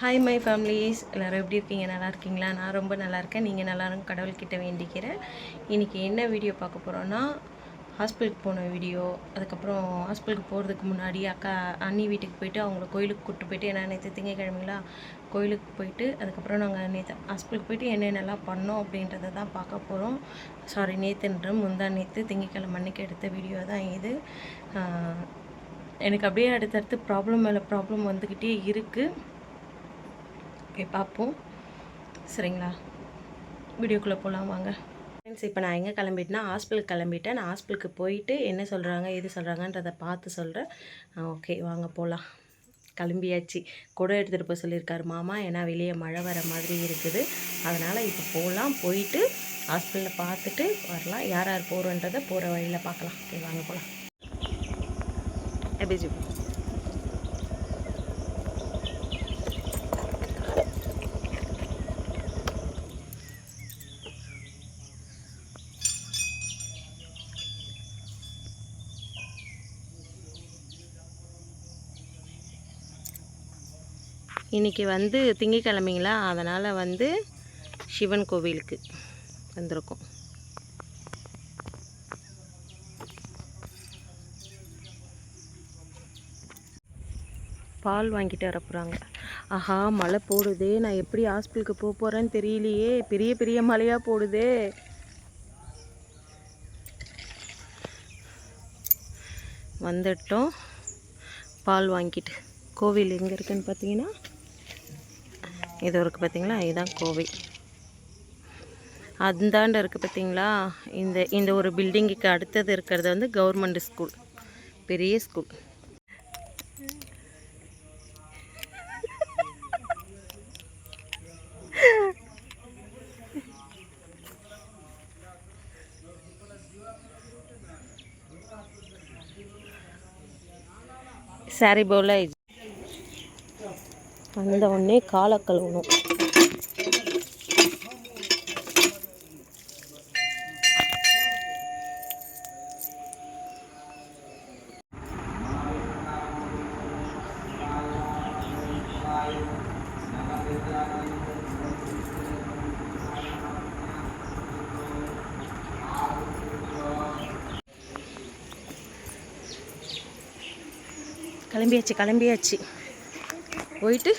Hi my families எல்லோரும் எப்படி இருக்கீங்க? நல்லா இருக்கீங்களா? நான் ரொம்ப நல்லா இருக்கேன். நீங்கள் நல்லா இருங்க கடவுள்கிட்ட வேண்டிக்கிறேன். இன்றைக்கி என்ன வீடியோ பார்க்க போகிறோன்னா ஹாஸ்பிட்டலுக்கு போன வீடியோ அதுக்கப்புறம் ஹாஸ்பிட்டலுக்கு போகிறதுக்கு முன்னாடி அக்கா அண்ணி வீட்டுக்கு போயிட்டு அவங்கள கோயிலுக்கு கூப்பிட்டு போயிட்டு ஏன்னா நேற்று திங்கக்கிழமைங்களா? கோயிலுக்கு போயிட்டு அதுக்கப்புறம் நாங்கள் நேற்று ஹாஸ்பிட்டலுக்கு போயிட்டு என்னென்னலாம் பண்ணோம் அப்படின்றத தான் பார்க்க போகிறோம் சாரி நேற்றுன்ற முந்தா நேற்று திங்கக்கிழமை அன்னைக்கு எடுத்த வீடியோ தான் இது. எனக்கு அப்படியே அடுத்தடுத்து ப்ராப்ளம் மேலே ப்ராப்ளம் வந்துக்கிட்டே இருக்குது போய் பார்ப்போம். சரிங்களா? வீடியோக்குள்ளே போகலாம் வாங்க. ஃப்ரெண்ட்ஸ் இப்போ நான் எங்கே கிளம்பிட்டேன்னா ஹாஸ்பிட்டலுக்கு கிளம்பிட்டேன். நான் ஹாஸ்பிட்டலுக்கு போயிட்டு என்ன சொல்கிறாங்க எது சொல்கிறாங்கன்றதை பார்த்து சொல்கிறேன் ஓகே வாங்க போகலாம் கிளம்பியாச்சு. குடம் எடுத்துகிட்டு போக சொல்லியிருக்காரு மாமா ஏன்னா வெளியே மழை வர மாதிரி இருக்குது. அதனால் இப்போ போகலாம் போயிட்டு ஹாஸ்பிட்டலில் பார்த்துட்டு வரலாம். யார் யார் போகிறோன்றதை போகிற வழியில் பார்க்கலாம். ஓகே வாங்க போகலாம் எப்படி இன்றைக்கி வந்து திங்கக்கிழமைங்களா? அதனால் வந்து சிவன் கோவிலுக்கு வந்திருக்கோம். பால் வாங்கிட்டு வர போகிறாங்க ஆஹா மழை போடுதே. நான் எப்படி ஹாஸ்பிட்டலுக்கு போக போகிறேன்னு தெரியலையே. பெரிய பெரிய மழையாக போடுதே. வந்துட்டோம். பால் வாங்கிட்டு. கோவில் எங்கே இருக்குதுன்னு பார்த்தீங்கன்னா இது இருக்குது பார்த்தீங்களா இதுதான் கோவில் அந்தாண்ட இருக்குது பார்த்திங்களா இந்த இந்த ஒரு பில்டிங்குக்கு அடுத்தது இருக்கிறது வந்து கவர்மெண்ட் ஸ்கூல். பெரிய ஸ்கூல். சாரி போல வந்த உடனே காலை கழுவணும். கிளம்பியாச்சு கிளம்பியாச்சு. போயிட்டு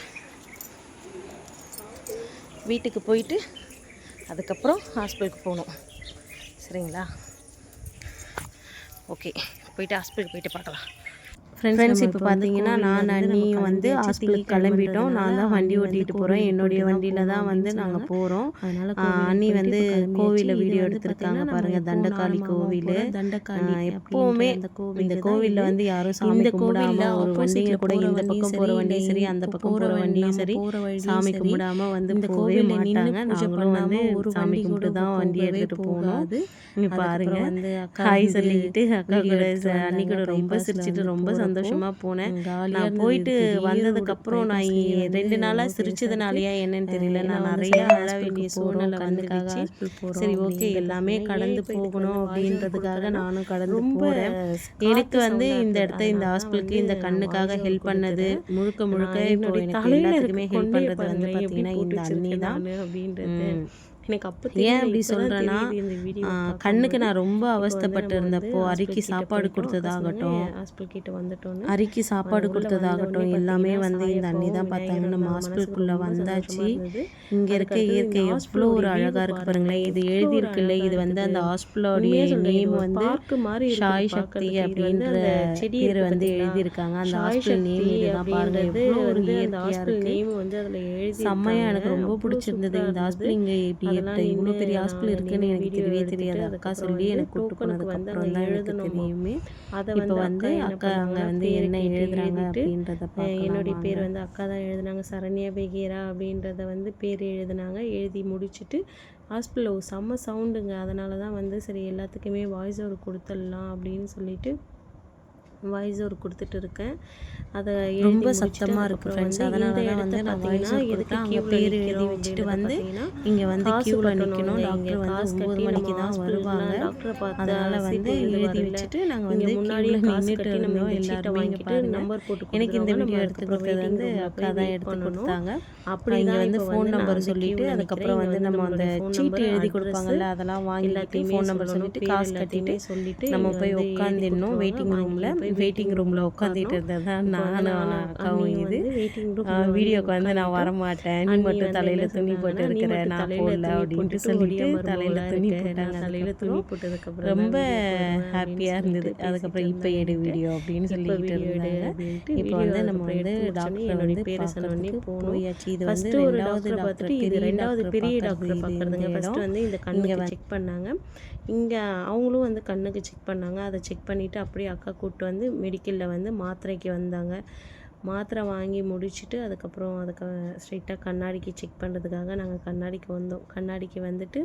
வீட்டுக்கு போயிட்டு அதுக்கப்புறம் ஹாஸ்பிட்டலுக்கு போகணும். சரிங்களா? ஓகே போயிட்டு ஹாஸ்பிட்டல் போயிட்டு பார்க்கலாம். ஃப்ரெண்ட்ஸ் இப்போ பார்த்தீங்கன்னா நான் அண்ணி வந்து ஹாஸ்பிட்டலுக்கு கிளம்பிட்டோம். நான் தான் வண்டி ஓட்டிகிட்டு போகிறேன் என்னுடைய வண்டியில் தான் வந்து நாங்கள் போகிறோம் அண்ணி வந்து கோவிலில் வீடியோ எடுத்திருக்காங்க பாருங்கள் தண்டகாளி கோவில். தண்டகாளி எப்போவுமே இந்த கோவிலில் வந்து யாரும் சாமி கும்பிடாம ஒரு வண்டியில் கூட இந்த பக்கம் போகிற வண்டியும் சரி அந்த பக்கம் போகிற வண்டியும் சரி சாமி கும்பிடாம வந்து இந்த கோவிலில் மாட்டாங்க. நாங்களும் வந்து ஒரு சாமி கும்பிட்டு தான் வண்டி எடுத்துகிட்டு போகணும் இங்கே பாருங்க வந்து ஹாய் சொல்லிக்கிட்டு அக்கா கூட அண்ணி கூட ரொம்ப சிரிச்சிட்டு ரொம்ப சந்தோஷமா போனேன். நான் போயிட்டு வந்ததுக்கு அப்புறம் நான் ரெண்டு நாளா சிரிச்சதுனாலயா என்னன்னு தெரியல. நான் நிறைய அழ வேண்டிய சூழ்நிலை வந்துடுச்சு. சரி ஓகே எல்லாமே கடந்து போகணும் அப்படின்றதுக்காக நானும் கடந்து போறேன். எனக்கு வந்து இந்த இடத்த இந்த ஹாஸ்பிட்டலுக்கு இந்த கண்ணுக்காக ஹெல்ப் பண்ணது முழுக்க முழுக்க இப்போ எனக்கு எல்லாத்துக்குமே ஹெல்ப் பண்றது வந்து பாத்தீங்கன்னா இந்த அண்ணி தான். அப்படின்றது. எனக்கு அப்போ ஏன் அப்படி சொல்கிறேன்னா கண்ணுக்கு நான் ரொம்ப அவஸ்தைப்பட்டு இருந்தப்போ அரிக்கு சாப்பாடு கொடுத்ததாகட்டும். ஹாஸ்பிட்டல் கிட்ட வந்துட்டோம் அரிக்கு சாப்பாடு கொடுத்ததாகட்டும் எல்லாமே வந்து இந்த அண்ணி தான் பார்த்தாங்க. நம்ம ஹாஸ்பிட்டலுக்குள்ளே வந்தாச்சு. இங்கே இருக்க இயற்கை எவ்வளோ ஒரு அழகாக இருக்கு பாருங்களேன். இது எழுதியிருக்குல்ல இது வந்து அந்த ஹாஸ்பிட்டலோடைய நேம் வந்து ஷாய் சக்தி அப்படின்ற பேர் வந்து எழுதியிருக்காங்க. அந்த ஹாஸ்பிட்டல் நேம் இதுதான் பாருங்க. எவ்வளோ ஒரு இயற்கையாக இருக்கு. செம்மையா எனக்கு ரொம்ப பிடிச்சிருந்தது. இந்த ஹாஸ்பிட்டல் இங்கே இப்படி இருக்கு இவ்வளோ பெரிய ஹாஸ்பிட்டல் இருக்குன்னு எனக்கு தெரியவே தெரியாது. அக்கா சொல்லி எனக்கு கூட்டு போனதுக்கு அப்புறம் தான் எனக்கு தெரியுமே. இப்போ வந்து அக்கா அங்கே வந்து என்ன எழுதுறாங்க அப்படின்றத என்னுடைய பேர் வந்து அக்கா தான் எழுதுனாங்க. சரண்யா பெகேரா அப்படின்றத வந்து பேர் எழுதுனாங்க. எழுதி முடிச்சுட்டு ஹாஸ்பிட்டலில் செம்ம சவுண்டுங்க அதனால தான் வந்து சரி எல்லாத்துக்குமே வாய்ஸ் ஓவர் கொடுத்துடலாம் அப்படின்னு சொல்லிட்டு வாய்ஸ் ஒரு கொடுத்துட்டு இருக்கேன் அதை ரொம்ப சத்தமாக இருக்குது ஃப்ரெண்ட்ஸ் அதனால தான் வந்து நான் வாய்ஸ் கொடுத்தேன் அங்கே பேர் எழுதி வச்சுட்டு வந்து இங்கே வந்து க்யூவில் நிற்கணும் டாக்டர் வந்து ஒம்பது மணிக்கு தான் வருவாங்க அதனால் வந்து எழுதி வச்சுட்டு நாங்கள் வந்து முன்னாடி நின்றுட்டு இருந்தோம் எல்லாருமே இங்கே பாருங்க நம்பர் போட்டு எனக்கு இந்த. வீடியோ எடுத்து கொடுத்தது வந்து அக்கா தான் எடுத்து. கொடுத்தாங்க அப்படி இங்கே வந்து ஃபோன் நம்பர் சொல்லிட்டு அதுக்கப்புறம் வந்து. நம்ம அந்த சீட்டு எழுதி கொடுப்பாங்கல்ல அதெல்லாம் வாங்கிட்டு ஃபோன் நம்பர் பேர் காசு கட்டிட்டு சொல்லிட்டு நம்ம போய் உட்காந்துடணும். வெயிட்டிங் ரூமில் போய் வெயிட்டிங் ரூமில் உட்காந்துட்டு இருந்தது தான் நானும் அக்காவும் இது வீடியோக்கு வந்து நான் வரமாட்டேன். நீ மட்டும் தலையில் துணி போட்டு இருக்கிற நான் போடல அப்படின்ட்டு சொல்லிட்டு தலையில் துணி போட்டாங்க தலையில துணி அதுக்கப்புறம் போட்டதுக்கு அப்புறம் ரொம்ப ஹாப்பியாக இருந்தது. அதுக்கப்புறம் இப்போ எடு வீடியோ அப்படின்னு சொல்லிட்டு இருந்தாங்க. இப்போ வந்து நம்ம வந்து டாக்டர் வந்து பேரை சொன்னோடனே போயாச்சு இது வந்து ரெண்டாவது டாக்டரை பார்த்துட்டு இது ரெண்டாவது பெரிய டாக்டர் பார்க்குறதுங்க. இடம். வந்து இந்த கண்ணுக்கு செக் பண்ணாங்க. இங்கே அவங்களும் வந்து கண்ணுக்கு செக் பண்ணாங்க. அதை செக் பண்ணிவிட்டு அப்படியே அக்கா கூப்பிட்டு வந்து வந்து மெடிக்கலில் வந்து மாத்திரைக்கு வந்தாங்க. மாத்திரை வாங்கி முடிச்சுட்டு அதுக்கப்புறம் அதுக்கு ஸ்ட்ரைட்டாக கண்ணாடிக்கு செக் பண்ணுறதுக்காக நாங்கள் கண்ணாடிக்கு வந்தோம். கண்ணாடிக்கு வந்துட்டு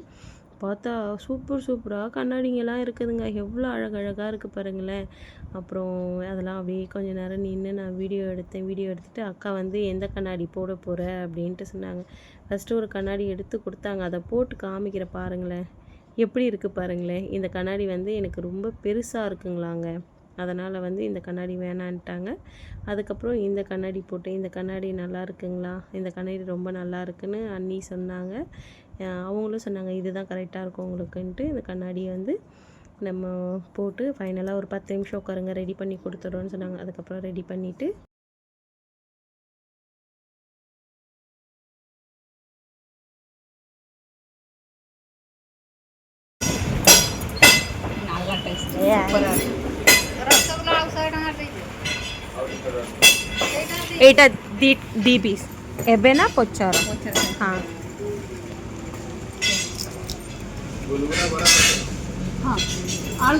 பார்த்தா சூப்பர் சூப்பராக கண்ணாடிங்கெல்லாம் இருக்குதுங்க. எவ்வளோ அழகழகாக இருக்குது பாருங்களேன். அப்புறம் அதெல்லாம் அப்படியே கொஞ்சம் நேரம் நின்று நான் வீடியோ எடுத்தேன். வீடியோ எடுத்துகிட்டு அக்கா வந்து எந்த கண்ணாடி போட போகிற அப்படின்ட்டு சொன்னாங்க. ஃபஸ்ட்டு ஒரு கண்ணாடி எடுத்து கொடுத்தாங்க. அதை போட்டு காமிக்கிற பாருங்களேன். எப்படி இருக்குது பாருங்களேன். இந்த கண்ணாடி வந்து எனக்கு ரொம்ப பெருசாக இருக்குங்களாங்க. அதனால் வந்து இந்த கண்ணாடி வேணான்ட்டாங்க. அதுக்கப்புறம் இந்த கண்ணாடி போட்டு இந்த கண்ணாடி நல்லா இருக்குங்களா? இந்த கண்ணாடி ரொம்ப நல்லா இருக்குன்னு அண்ணி சொன்னாங்க. அவங்களும் சொன்னாங்க இதுதான் கரெக்டாக இருக்கும் உங்களுக்குன்ட்டு. இந்த கண்ணாடியை வந்து நம்ம போட்டு ஃபைனலாக ஒரு பத்து நிமிஷம் உட்காருங்க ரெடி பண்ணி கொடுத்துட்றோன்னு சொன்னாங்க. அதுக்கப்புறம் ரெடி பண்ணிவிட்டு ଏଇଟା ଦି ଦି ପିସ୍ ଏବେ ନା ପଚାର ହଁ ଆଳୁ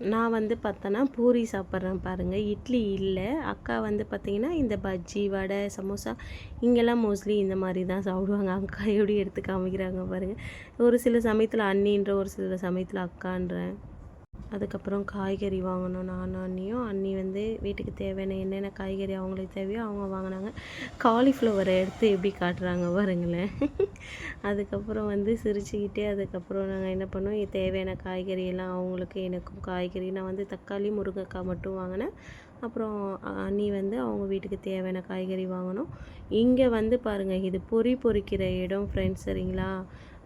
நான் வந்து பார்த்தோன்னா பூரி சாப்பிட்றேன் பாருங்கள் இட்லி இல்லை. அக்கா வந்து பார்த்தீங்கன்னா இந்த பஜ்ஜி வடை சமோசா இங்கெல்லாம் மோஸ்ட்லி இந்த மாதிரி தான் சாப்பிடுவாங்க. அக்கா எப்படி எடுத்து காமிக்கிறாங்க பாருங்கள் ஒரு சில சமயத்தில் அண்ணின்ற ஒரு சில சமயத்தில் அக்கான்றேன் அதுக்கப்புறம் காய்கறி வாங்கினோம் நானும் அண்ணியும் அண்ணி வந்து வீட்டுக்கு தேவையான என்னென்ன காய்கறி அவங்களுக்கு தேவையோ அவங்க வாங்கினாங்க. காலிஃப்ளவரை எடுத்து எப்படி காட்டுறாங்க பாருங்களேன். அதுக்கப்புறம் வந்து சிரிச்சுக்கிட்டே அதுக்கப்புறம் நாங்கள் என்ன பண்ணோம் தேவையான காய்கறி எல்லாம் அவங்களுக்கு எனக்கும் காய்கறி. நான் வந்து தக்காளி முருங்கைக்காய் மட்டும் வாங்கினேன். அப்புறம் அண்ணி வந்து அவங்க வீட்டுக்கு தேவையான காய்கறி வாங்கினோம் இங்கே வந்து பாருங்கள் இது பொறி பொறிக்கிற இடம் ஃப்ரெண்ட்ஸ் சரிங்களா?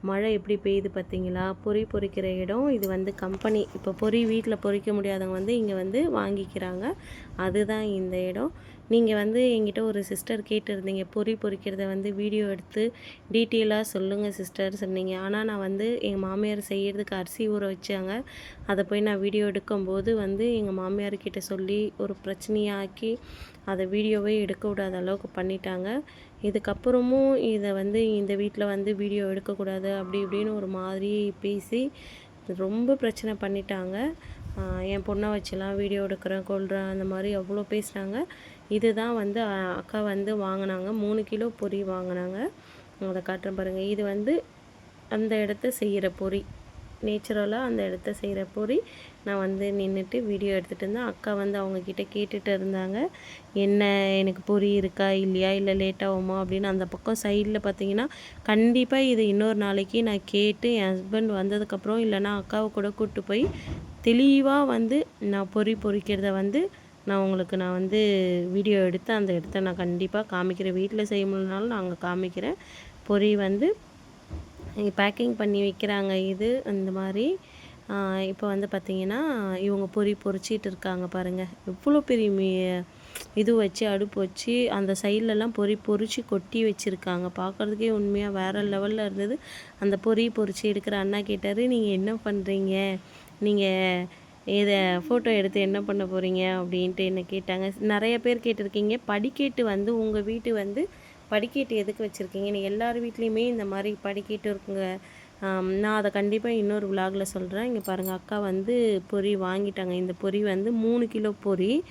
மழை எப்படி பெய்யுது பார்த்தீங்களா? பொறி பொறிக்கிற இடம். இது வந்து கம்பெனி இப்போ பொறி வீட்டில் பொறிக்க முடியாதவங்க வந்து இங்கே வந்து வாங்கிக்கிறாங்க. அதுதான் இந்த இடம். நீங்கள் வந்து எங்கிட்ட ஒரு சிஸ்டர் கேட்டிருந்தீங்க. பொறி பொறிக்கிறத வந்து வீடியோ எடுத்து டீட்டெயிலாக சொல்லுங்கள் சிஸ்டர் சொன்னீங்க. ஆனால் நான் வந்து எங்கள் மாமியார் செய்கிறதுக்கு அரிசி ஊற வச்சாங்க. அதை போய் நான் வீடியோ எடுக்கும்போது வந்து எங்கள் மாமியார்கிட்ட சொல்லி ஒரு பிரச்சனையாக்கி அதை வீடியோவே எடுக்க விடாத அளவுக்கு பண்ணிட்டாங்க. இதுக்கப்புறமும் இதை வந்து இந்த வீட்டில் வந்து வீடியோ எடுக்கக்கூடாது அப்படி இப்படின்னு ஒரு மாதிரி பேசி ரொம்ப பிரச்சனை பண்ணிட்டாங்க. என் பொண்ணை வச்சுலாம் வீடியோ எடுக்கிறேன் கொள்கிறேன் அந்த மாதிரி அவ்வளோ பேசுனாங்க. இதுதான் வந்து அக்கா வந்து வாங்கினாங்க மூணு கிலோ பொரி வாங்கினாங்க. அதை காட்டுறேன் பாருங்கள் இது வந்து அந்த இடத்த செய்கிற பொரி நேச்சுரலாக அந்த இடத்த செய்கிற பொரி நான் வந்து நின்றுட்டு வீடியோ எடுத்துகிட்டு இருந்தேன். அக்கா வந்து அவங்கக்கிட்ட கேட்டுட்டு இருந்தாங்க. என்ன எனக்கு பொரி இருக்கா இல்லையா? இல்லை லேட் ஆகுமா? அப்படின்னு அந்த பக்கம் சைடில் பார்த்தீங்கன்னா கண்டிப்பாக இது இன்னொரு நாளைக்கு நான் கேட்டு என் ஹஸ்பண்ட் வந்ததுக்கப்புறம் இல்லைன்னா அக்காவை கூட கூப்பிட்டு போய் தெளிவாக வந்து நான் பொரி பொறிக்கிறத வந்து நான் உங்களுக்கு நான் வந்து வீடியோ எடுத்து அந்த இடத்த நான் கண்டிப்பாக காமிக்கிறேன். வீட்டில் செய்ய முடியலனாலும் நான் அங்கே காமிக்கிறேன். பொரி வந்து பேக்கிங் பண்ணி வைக்கிறாங்க. இது அந்த மாதிரி இப்போ வந்து பார்த்திங்கன்னா இவங்க பொரி பொறிச்சிட்டு இருக்காங்க பாருங்கள் எவ்வளோ பெரிய மீ இது வச்சு அடுப்பு வச்சு அந்த சைட்லலாம் பொரி பொறிச்சு கொட்டி வச்சுருக்காங்க. பார்க்குறதுக்கே உண்மையாக வேறு லெவலில் இருந்தது. அந்த பொறி பொறிச்சு எடுக்கிற அண்ணா கேட்டார் நீங்கள் என்ன பண்ணுறீங்க நீங்கள் இதை ஃபோட்டோ எடுத்து என்ன பண்ண போகிறீங்க அப்படின்ட்டு என்ன கேட்டாங்க. நிறைய பேர் கேட்டிருக்கீங்க. படிக்கட்டு வந்து உங்கள் வீட்டு வந்து படிக்கட்டு எதுக்கு வச்சுருக்கீங்கன்னு எல்லார் வீட்லேயுமே இந்த மாதிரி படிக்கட்டு இருக்குங்க. நான் அதை கண்டிப்பாக இன்னொரு விலாகில் சொல்கிறேன் இங்கே பாருங்கள் அக்கா வந்து பொரி வாங்கிட்டாங்க. இந்த பொரி வந்து மூணு கிலோ பொரி.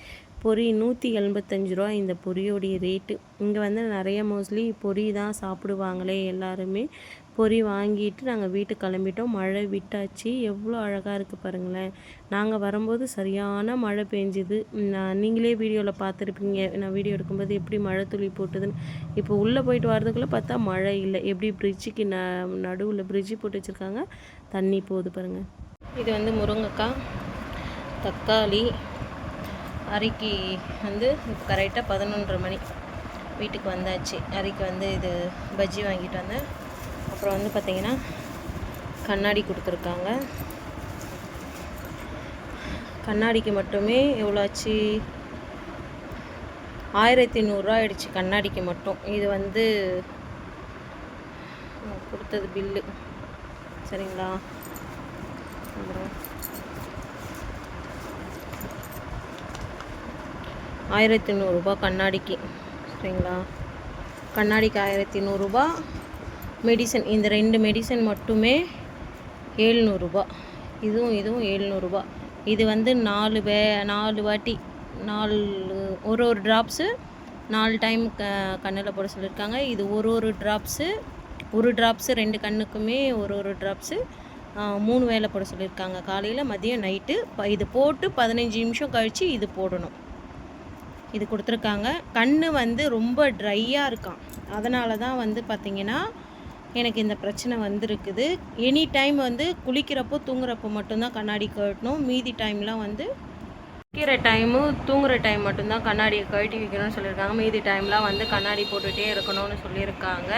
பொரி நூற்றி எண்பத்தஞ்சு ரூபா இந்த பொரியோடைய ரேட்டு. இங்கே வந்து நிறைய மோஸ்ட்லி பொரி தான் சாப்பிடுவாங்களே எல்லாருமே. பொரி வாங்கிட்டு நாங்கள் வீட்டுக்கு கிளம்பிட்டோம். மழை விட்டாச்சு. எவ்வளோ அழகாக இருக்குது பாருங்களேன். நாங்கள் வரும்போது சரியான மழை பெஞ்சுது. நான் நீங்களே வீடியோவில் பார்த்துருப்பீங்க. நான் வீடியோ எடுக்கும்போது எப்படி மழை துளி போட்டுதுன்னு. இப்போ உள்ளே போயிட்டு வரதுக்குள்ளே பார்த்தா மழை இல்லை. எப்படி பிரிட்ஜுக்கு ந நடுவில் பிரிட்ஜு போட்டு வச்சுருக்காங்க. தண்ணி போகுது பாருங்கள் இது வந்து முருங்கைக்காய் தக்காளி அரிக்கு வந்து இப்போ கரெக்டாக பதினொன்றரை மணி வீட்டுக்கு வந்தாச்சு. அரிக்கு வந்து இது பஜ்ஜி வாங்கிட்டு வந்தேன். அப்புறம் வந்து பார்த்திங்கன்னா கண்ணாடி கொடுத்துருக்காங்க. கண்ணாடிக்கு மட்டுமே எவ்வளோ ஆச்சு ஆயிரத்தி நூறுரூவா ஆயிடுச்சு கண்ணாடிக்கு மட்டும். இது வந்து கொடுத்தது பில்லு சரிங்களா? அப்புறம் ஆயிரத்தி நூறுரூபா கண்ணாடிக்கு சரிங்களா? கண்ணாடிக்கு ஆயிரத்தி நூறுரூபா மெடிசன் இந்த ரெண்டு மெடிசன் மட்டுமே ஏழ்நூறுபா இதுவும் இதுவும் ஏழ்நூறுபா இது வந்து நாலு வே நாலு வாட்டி நாலு ஒரு ஒரு ட்ராப்ஸு நாலு டைம் க கண்ணில் போட சொல்லியிருக்காங்க. இது ஒரு ஒரு ட்ராப்ஸு ஒரு ட்ராப்ஸு ரெண்டு கண்ணுக்குமே ஒரு ஒரு ட்ராப்ஸு மூணு வேளை போட சொல்லியிருக்காங்க. காலையில் மதியம் நைட்டு இது போட்டு பதினஞ்சு நிமிஷம் கழித்து இது போடணும். இது கொடுத்துருக்காங்க. கண் வந்து ரொம்ப ட்ரையாக இருக்கான் அதனால தான் வந்து பார்த்திங்கன்னா எனக்கு இந்த பிரச்சனை வந்திருக்குது. எனி டைம் வந்து குளிக்கிறப்போ தூங்குறப்போ மட்டும்தான் கண்ணாடி கழட்டணும். மீதி டைம்லாம் வந்து குளிக்கிற டைமு தூங்குகிற டைம் மட்டும்தான் கண்ணாடியை கழட்டி வைக்கணும்னு சொல்லியிருக்காங்க. மீதி டைம்லாம் வந்து கண்ணாடி போட்டுகிட்டே இருக்கணும்னு சொல்லியிருக்காங்க.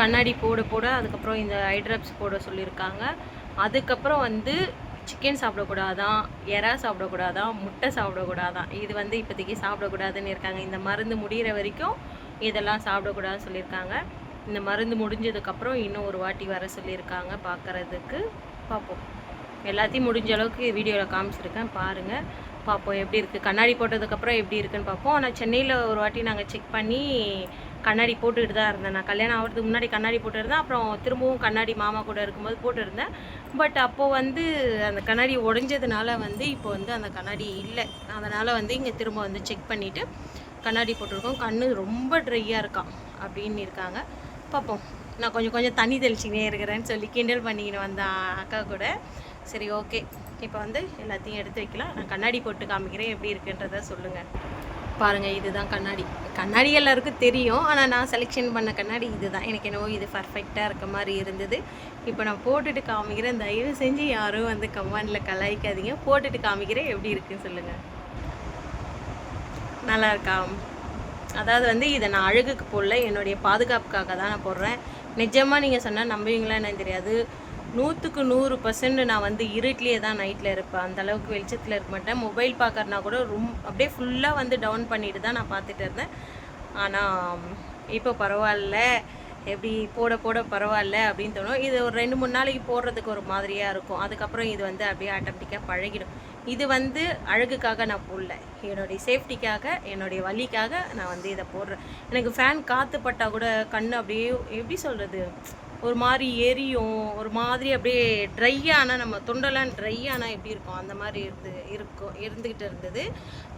கண்ணாடி போட போட அதுக்கப்புறம் இந்த ஐ போட சொல்லியிருக்காங்க. அதுக்கப்புறம் வந்து சிக்கன் சாப்பிடக்கூடாதான் எறா சாப்பிடக்கூடாதான் முட்டை சாப்பிடக்கூடாதான். இது வந்து இப்போதைக்கு சாப்பிடக்கூடாதுன்னு இருக்காங்க. இந்த மருந்து முடிகிற வரைக்கும் இதெல்லாம் சாப்பிடக்கூடாதுன்னு சொல்லியிருக்காங்க. இந்த மருந்து முடிஞ்சதுக்கப்புறம் இன்னும் ஒரு வாட்டி வர சொல்லியிருக்காங்க பார்க்குறதுக்கு. பார்ப்போம். எல்லாத்தையும் முடிஞ்ச அளவுக்கு வீடியோவில் காமிச்சிருக்கேன். பாருங்கள் பார்ப்போம் எப்படி இருக்குது கண்ணாடி போட்டதுக்கப்புறம் எப்படி இருக்குன்னு பார்ப்போம். ஆனால் சென்னையில் ஒரு வாட்டி நாங்கள் செக் பண்ணி கண்ணாடி போட்டுக்கிட்டு தான் இருந்தேன் நான். கல்யாணம் ஆகிறதுக்கு முன்னாடி கண்ணாடி போட்டுருந்தேன் அப்புறம் திரும்பவும் கண்ணாடி மாமா கூட இருக்கும்போது போட்டுருந்தேன். பட் அப்போது வந்து அந்த கண்ணாடி உடஞ்சதுனால வந்து இப்போ வந்து அந்த கண்ணாடி இல்லை. அதனால் வந்து இங்கே திரும்ப வந்து செக் பண்ணிவிட்டு கண்ணாடி போட்டிருக்கோம். கண் ரொம்ப ட்ரையாக இருக்கான் அப்படின்னு இருக்காங்க. பார்ப்போம். நான் கொஞ்சம் கொஞ்சம் தண்ணி தெளிச்சிக்கினே இருக்கிறேன்னு சொல்லி கிண்டல் பண்ணிக்கின்னு வந்தேன் அக்கா கூட. சரி ஓகே இப்போ வந்து எல்லாத்தையும் எடுத்து வைக்கலாம். நான் கண்ணாடி போட்டு காமிக்கிறேன் எப்படி இருக்குன்றத சொல்லுங்கள் பாருங்கள் இதுதான் கண்ணாடி. கண்ணாடி எல்லாருக்கும் தெரியும் ஆனால் நான் செலெக்ஷன் பண்ண கண்ணாடி இதுதான். எனக்கு என்னவோ இது பர்ஃபெக்டாக இருக்க மாதிரி இருந்தது. இப்போ நான் போட்டுட்டு காமிக்கிறேன். தயவு செஞ்சு யாரும் வந்து கமெண்டில் கலாய்க்காதீங்க. போட்டுட்டு காமிக்கிறேன். எப்படி இருக்குன்னு சொல்லுங்கள் நல்லா இருக்கா? அதாவது வந்து இதை நான் அழகுக்கு போடல. என்னுடைய பாதுகாப்புக்காக தான் நான் போடுறேன். நிஜமாக நீங்கள் சொன்னால் நம்புவீங்களா என்னன்னு தெரியாது. நூற்றுக்கு நூறு பர்சன்ட் நான் வந்து இருட்டிலே தான் நைட்டில் இருப்பேன். அந்த அளவுக்கு வெளிச்சத்தில் இருக்க மாட்டேன். மொபைல் பார்க்கறனா கூட ரொம் அப்படியே ஃபுல்லாக வந்து டவுன் பண்ணிட்டு தான் நான் பார்த்துட்டு இருந்தேன். ஆனால் இப்போ பரவாயில்ல. எப்படி போட போட பரவாயில்ல அப்படின்னு தோணும். இது ஒரு ரெண்டு மூணு நாளைக்கு போடுறதுக்கு ஒரு மாதிரியாக இருக்கும். அதுக்கப்புறம் இது வந்து அப்படியே ஆட்டோமேட்டிக்காக பழகிடும். இது வந்து அழகுக்காக நான் போடல. என்னுடைய சேஃப்டிக்காக என்னுடைய வலிக்காக நான் வந்து இதை போடுறேன். எனக்கு ஃபேன் காற்று பட்டால் கூட கண் அப்படியே எப்படி சொல்கிறது ஒரு மாதிரி எரியும் ஒரு மாதிரி அப்படியே ட்ரையான நம்ம தொண்டெல்லாம் ட்ரை ஆனால் எப்படி இருக்கும்? அந்த மாதிரி இருந்து இருக்கும் இருந்துக்கிட்டு இருந்தது.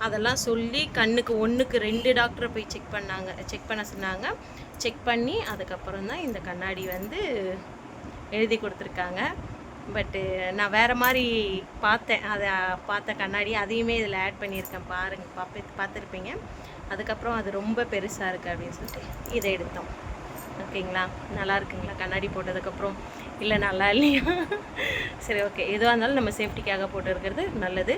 அதெல்லாம் சொல்லி கண்ணுக்கு ஒன்றுக்கு ரெண்டு டாக்டரை போய் செக் பண்ணாங்க. செக் பண்ண சொன்னாங்க. செக் பண்ணி அதுக்கப்புறம் தான் இந்த கண்ணாடி வந்து எழுதி கொடுத்துருக்காங்க. பட்டு நான் வேறு மாதிரி பார்த்தேன். அதை பார்த்த கண்ணாடி அதையுமே இதில் ஆட் பண்ணியிருக்கேன். பாருங்க பார்த்து பார்த்துருப்பீங்க. அதுக்கப்புறம் அது ரொம்ப பெருசாக இருக்குது அப்படின்னு சொல்லிட்டு இதை எடுத்தோம். ஓகேங்களா? நல்லா இருக்குங்களா? கண்ணாடி போட்டதுக்கப்புறம்? இல்லை நல்லா இல்லையா? சரி ஓகே. எதுவாக இருந்தாலும் நம்ம சேஃப்டிக்காக போட்டுருக்கிறது நல்லது.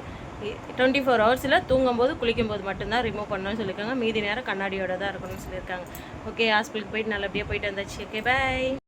டுவெண்ட்டி ஃபோர் ஹவர்ஸில் தூங்கும்போது குளிக்கும்போது மட்டும்தான் ரிமூவ் பண்ணணும்னு சொல்லியிருக்காங்க. மீதி நேரம் கண்ணாடியோட தான் இருக்கணும்னு சொல்லியிருக்காங்க. ஓகே ஹாஸ்பிட்டலுக்கு போயிட்டு நல்லபடியாக போயிட்டு வந்தாச்சு. Okay bye